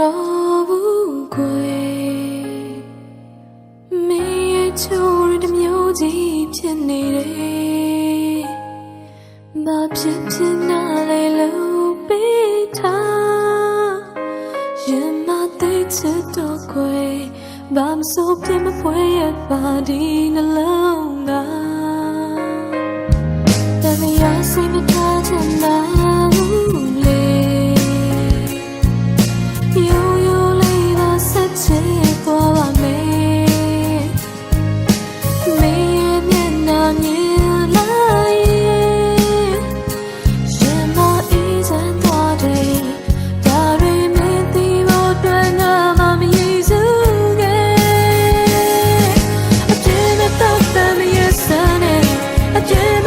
တော့ဘူးကွယ်မင်းရဲ့ချိုးရတဲ့မျိုးကြီးဖြစ်နေတယ်ဘာဖြစ်ဖြစ်နာလေလို့ပေးထားရင်မသိချစ်တော့ကွယ်ဘာမဆိုပြမဖွဲရပါဒီနှလုံးသားတမယာစိတ်မထားချင်တာ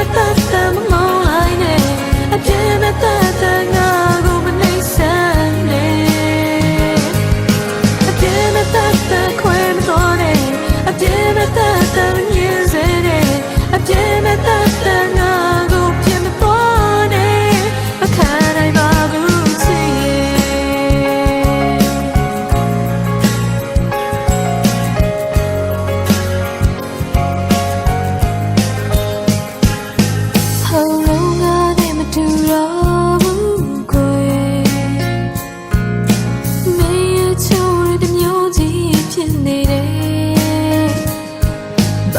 မဲ့သက်သက်မောင်းလိုက်နေအပြင်းမဲ့သက်သက်ငါ